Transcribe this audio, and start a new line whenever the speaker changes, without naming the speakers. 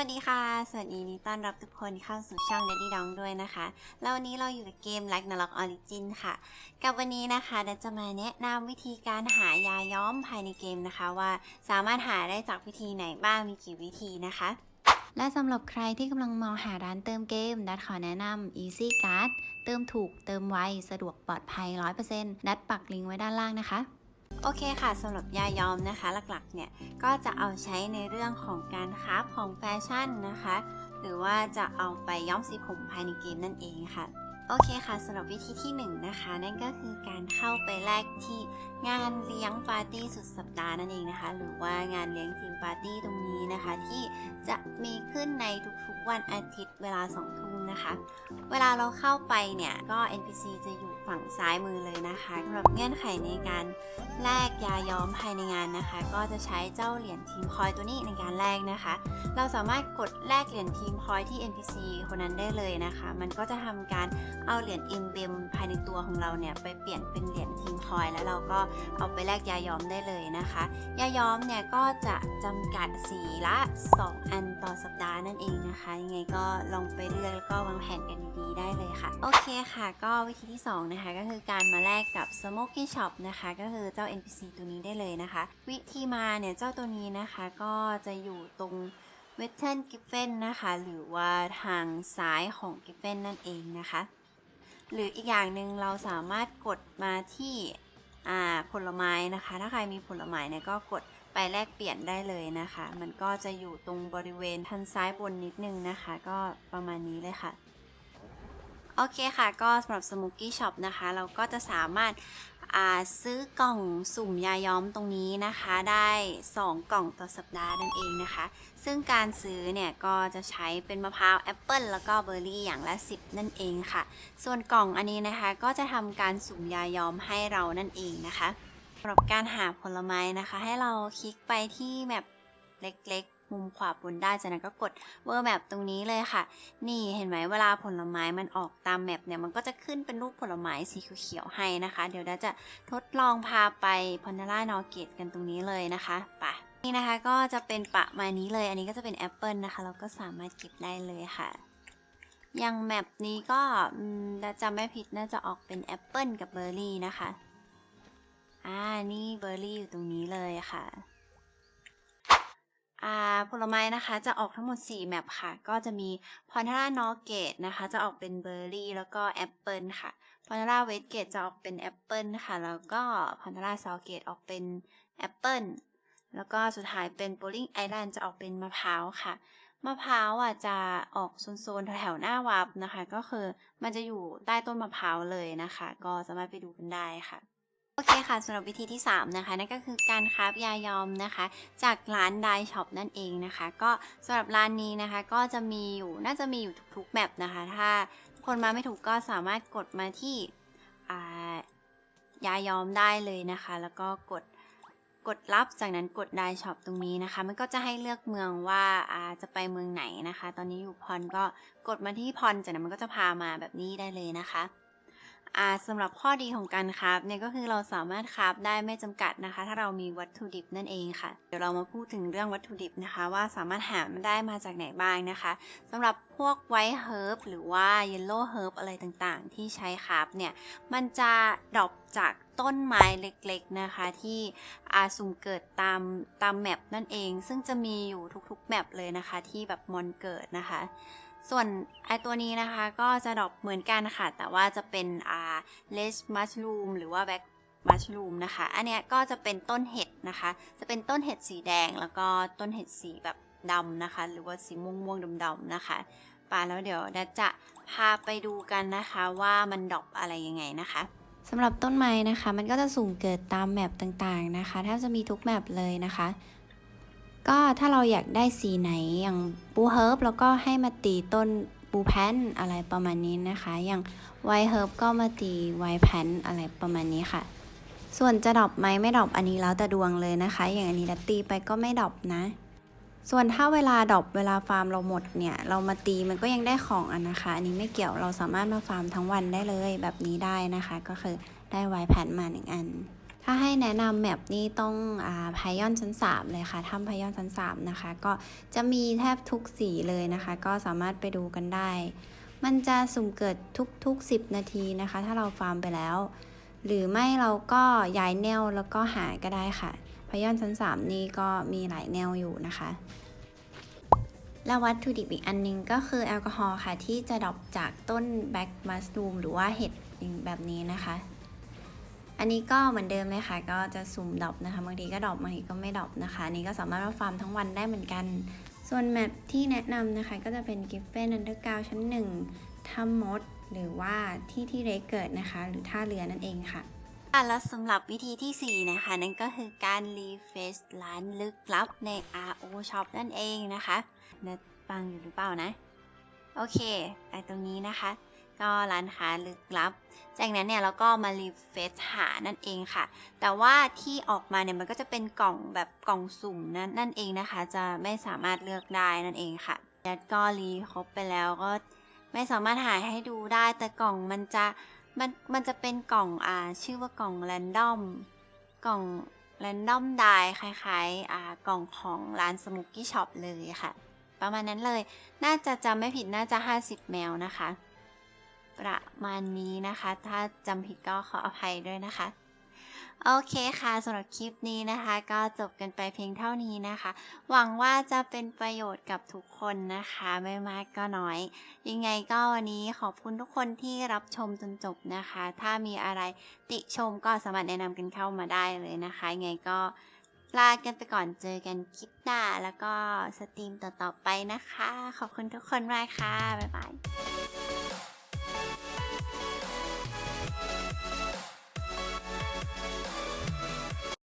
วัสดีค่ะ สวัสดีนี้ต้อนรับทุกคนเข้าสู่ช่อง Daddy Dong ด้วยนะคะ แล้ววันนี้เราอยู่กับเกม Ragnarok Origin ค่ะ กับวันนี้นะคะเดยวจะมาแนะนำวิธีการหายาย้อมภายในเกมนะคะ ว่าสามารถหาได้จากวิธีไหนบ้างมีกี่วิธีนะคะ และสำหรับใครที่กำลังมองหาร้านเติมเกมนัดขอแนะนำ Easy Card เติมถูก เติมไว สะดวกปลอดภัย 100%นัดปักลิงก์ไว้ด้านล่างนะคะ โอเคค่ะสำหรับยาย้อมนะคะหลักๆเนี่ยก็จะเอาใช้ในเรื่องของการคราฟของแฟชั่นนะคะ หรือว่าจะเอาไปย้อมสีผมภายในเกมนั่นเองค่ะโอเคค่ะสำหรับวิธีที่1นงนะคะ นั่นก็คือการเข้าไปแลกที่งานเลี้ยงปาร์ตี้สุดสัปดาห์นั่นเองนะคะ หรือว่างานเลี้ยงทีมปาร์ตี้ตรงนี้นะคะ ที่จะมีขึ้นในทุกๆวันอาทิตย์เวลา2ทุ่มนะคะ เวลาเราเข้าไปเนี่ยก็ NPC จะอยู่ ฝั่งซ้ายมือเลยนะคะสำหรับเงื่อนไขในการแลกยาย้อมภายในงานนะคะ ก็จะใช้เจ้าเหรียญทีมคอยตัวนี้ในการแลกนะคะ เราสามารถกดแลกเหรียญทีมคอยที่ NPC คนนั้นได้เลยนะคะ มันก็จะทำการเอาเหรียญ e m b l e m ภายในตัวของเราเนี่ยไปเปลี่ยนเป็นเหรียญทีมคอยแล้วเราก็เอาไปแลกยาย้อมได้เลยนะคะ ยาย้อมเนี่ยก็จะจำกัดสีละ 2 อันต่อสัปดาห์นั่นเองนะคะยังไงก็ลองไปเลือกแล้วก็วางแผนกันดีๆได้เลยค่ะ โอเคค่ะ ก็วิธีที่2นะคะ ก็คือการมาแลกกับ Smoky Shop นะคะ ก็คือเจ้า NPC ตัวนี้ได้เลยนะคะ วิธีมาเนี่ยเจ้าตัวนี้นะคะก็จะอยู่ตรง w e s t e r n g i f f e n นะคะ หรือว่าทางซ้ายของ g i f f e n นั่นเองนะคะ หรืออีกอย่างหนึ่งเราสามารถกดมาที่ผลไม้นะคะ ถ้าใครมีผลไม้เนี่ยก็กดไปแลกเปลี่ยนได้เลยนะคะ มันก็จะอยู่ตรงบริเวณทางซ้ายบนนิดนึงนะคะ ก็ประมาณนี้เลยค่ะ โอเคค่ะก็สำหรับ Smoky Shop นะคะ เราก็จะสามารถซื้อกล่องสุ่มยาย้อมตรงนี้นะคะ ได้ 2 กล่องต่อสัปดาห์นั่นเองนะคะ ซึ่งการซื้อเนี่ยก็จะใช้เป็นมะพร้าวแอปเปิลแล้วก็เบอร์รี่อย่างละ 10 นั่นเองค่ะ ส่วนกล่องอันนี้นะคะก็จะทำการสุ่มยาย้อมให้เรานั่นเองนะคะสำหรับการหาผลไม้นะคะ ให้เราคลิกไปที่แมปเล็ก มุมขวาบนได้จากนั้นก็กดเวอร์แมปตรงนี้เลยค่ะ นี่เห็นไหมเวลาผลไม้มันออกตามแมปเนี่ยมันก็จะขึ้นเป็นรูปผลไม้สีเขียวๆให้นะคะ เดี๋ยวเราจะทดลองพาไปพอนาร่านอเกตกันตรงนี้เลยนะคะไปนี่นะคะก็จะเป็นปะมานี้เลย อันนี้ก็จะเป็นแอปเปิลนะคะเราก็สามารถเก็บได้เลยค่ะอย่างแมปนี้ก็อืมถ้าจำไม่ผิดน่าจะออกเป็นแอปเปิลกับเบอร์รี่นะคะ อ่า นี่เบอร์รี่อยู่ตรงนี้เลยค่ะ ผลไม้นะคะจะออกทั้งหมด 4 แมปค่ะ ก็จะมีพอนทารานอเกตนะคะ จะออกเป็นเบอร์รี่แล้วก็แอปเปิลค่ะพอนทาราเวสเกตจะออกเป็นแอปเปิลค่ะ แล้วก็พอนทาราซาวเกตออกเป็นแอปเปิลแล้วก็สุดท้ายเป็นโบลิงไอแลนด์จะออกเป็นมะพร้าวค่ะ มะพร้าวอะจะออกโซนๆแถวๆหน้าวาร์ปนะคะ ก็คือมันจะอยู่ใต้ต้นมะพร้าวเลยนะคะ ก็สามารถไปดูกันได้ค่ะ โอเคค่ะสำหรับวิธีที่ 3 นะคะนั่นก็คือการคราฟยายอมนะคะ จากร้านไดช็อปนั่นเองนะคะ ก็สำหรับร้านนี้นะคะก็จะมีอยู่น่าจะมีอยู่ทุกๆแมปนะคะ ถ้าคนมาไม่ถูกก็สามารถกดมาที่อ่ายายอมได้เลยนะคะ แล้วก็กดกดรับจากนั้นกดไดช็อปตรงนี้นะคะ มันก็จะให้เลือกเมืองว่าาจะไปเมืองไหนนะคะ ตอนนี้อยู่พอนก็กดมาที่พอนจากนั้นมันก็จะพามาแบบนี้ได้เลยนะคะ สำหรับข้อดีของการคราฟเนี่ยก็คือเราสามารถคราฟได้ไม่จำกัดนะคะ ถ้าเรามีวัตถุดิบนั่นเองค่ะ เดี๋ยวเรามาพูดถึงเรื่องวัตถุดิบนะคะ ว่าสามารถหามได้มาจากไหนบ้างนะคะสำหรับพวกไวท์เฮิร์บหรือว่าเยลโล่เฮิร์บอะไรต่างๆ ที่ใช้คราฟเนี่ย มันจะดรอปจากต้นไม้เล็กๆนะคะ ที่อาสุ่มเกิดตามตามแมปนั่นเอง ซึ่งจะมีอยู่ทุกๆแมปเลยนะคะ ที่แบบมอนเกิดนะคะ ส่วนไอตัวนี้นะคะก็จะดรอปเหมือนกันค่ะ แต่ว่าจะเป็นอ่าเลสมัชลูมหรือว่าแบ็กมัชลูมนะคะ อันเนี้ยก็จะเป็นต้นเห็ดนะคะ จะเป็นต้นเห็ดสีแดง แล้วก็ต้นเห็ดสีแบบดำนะคะ หรือว่าสีม่วงม่วงดำๆนะคะป่าแล้วเดี๋ยวดัจะพาไปดูกันนะคะว่ามันดรอปอะไรยังไงนะคะสำหรับต้นไม้นะคะ มันก็จะสุ่มเกิดตามแมปต่างๆนะคะแทบจะมีทุกแมปเลยนะคะ ก็ถ้าเราอยากได้สีไหนอย่างบูเฮิร์บแล้วก็ให้มาตีต้นบูแพนอะไรประมาณนี้นะคะ อย่างไวเฮิร์บก็มาตีไวแพนอะไรประมาณนี้ค่ะ ส่วนจะดรอปไหมไม่ดรอปอันนี้แล้วแต่ดวงเลยนะคะ อย่างอันนี้ดัตตีไปก็ไม่ดรอปนะ ส่วนถ้าเวลาดรอปเวลาฟาร์มเราหมดเนี่ย เรามาตีมันก็ยังได้ของอันนะคะ อันนี้ไม่เกี่ยวเราสามารถมาฟาร์มทั้งวันได้เลยแบบนี้ได้นะคะ ก็คือได้ไวแพนมาหนึ่งอัน ถ้าให้แนะนำแมปนี้ต้องอ่าพายอนชั้น 3 เลยค่ะถ้ำพายอนชั้น 3 นะคะ ก็จะมีแทบทุกสีเลยนะคะ ก็สามารถไปดูกันได้ มันจะสุ่มเกิดทุกๆ 10 นาทีนะคะ ถ้าเราฟาร์มไปแล้ว หรือไม่เราก็ย้ายแนวแล้วก็หาก็ได้ค่ะพายอนชั้น 3 นี่ก็มีหลายแนวอยู่นะคะและวัตถุดิบอีกอันหนึงก็คือแอลกอฮอล์ค่ะ ที่จะดรอปจากต้นแบ็กมัส o ูมหรือว่าเห็ดแบบนี้นะคะ อันนี้ก็เหมือนเดิมเลยค่ะ ก็จะสุ่มดอปนะคะ บางทีก็ดอปบางทีก็ไม่ดอปนะคะ อันนี้ก็สามารถว่าฟาร์มทั้งวันได้เหมือนกัน ส่วนแมปที่แนะนำนะคะ ก็จะเป็นกิฟเฟนอันเดอร์กาวชั้นหนึ่งถ้ำมด หรือว่าที่ที่เรเกิดนะคะ หรือท่าเรือนั่นเองค่ะ่ะแล้วสำหรับวิธีที่ 4 นะคะ นั่นก็คือการรีเฟซร้านลึกลับใน RO Shop นั่นเองนะคะเนตฟังอยู่หรือเปล่านะ โอเคไอตรงนี้นะคะ ก็ร้านค้าลึกลับ จากนั้นเนี่ยเราก็มารีเฟซหานั่นเองค่ะ แต่ว่าที่ออกมาเนี่ยมันก็จะเป็นกล่องแบบกล่องสุ่มนั่นนั่นเองนะคะ จะไม่สามารถเลือกได้นั่นเองค่ะแล้วก็รีครบไปแล้วก็ไม่สามารถหาให้ดูได้ แต่กล่องมันจะมันมันจะเป็นกล่องอ่าชื่อว่ากล่องแรนดอมกล่องแรนดอมไดคล้ายๆอ่ากล่องของร้านสมุกกี้ช็อปเลยค่ะ ประมาณนั้นเลย น่าจะจำไม่ผิดน่าจะ 50 แมวนะคะ ประมาณนี้นะคะ ถ้าจำผิดก็ขออภัยด้วยนะคะ โอเคค่ะสำหรับคลิปนี้นะคะ ก็จบกันไปเพียงเท่านี้นะคะ หวังว่าจะเป็นประโยชน์กับทุกคนนะคะ ไม่มากก็น้อย ยังไงก็วันนี้ขอบคุณทุกคนที่รับชมจนจบนะคะ ถ้ามีอะไรติชมก็สามารถแนะนำกันเข้ามาได้เลยนะคะยังไงก็ลากันไปก่อนเจอกันคลิปหน้า แล้วก็สตรีมต่อๆไปนะคะ ขอบคุณทุกคนมากค่ะ บ๊ายบาย Thank you.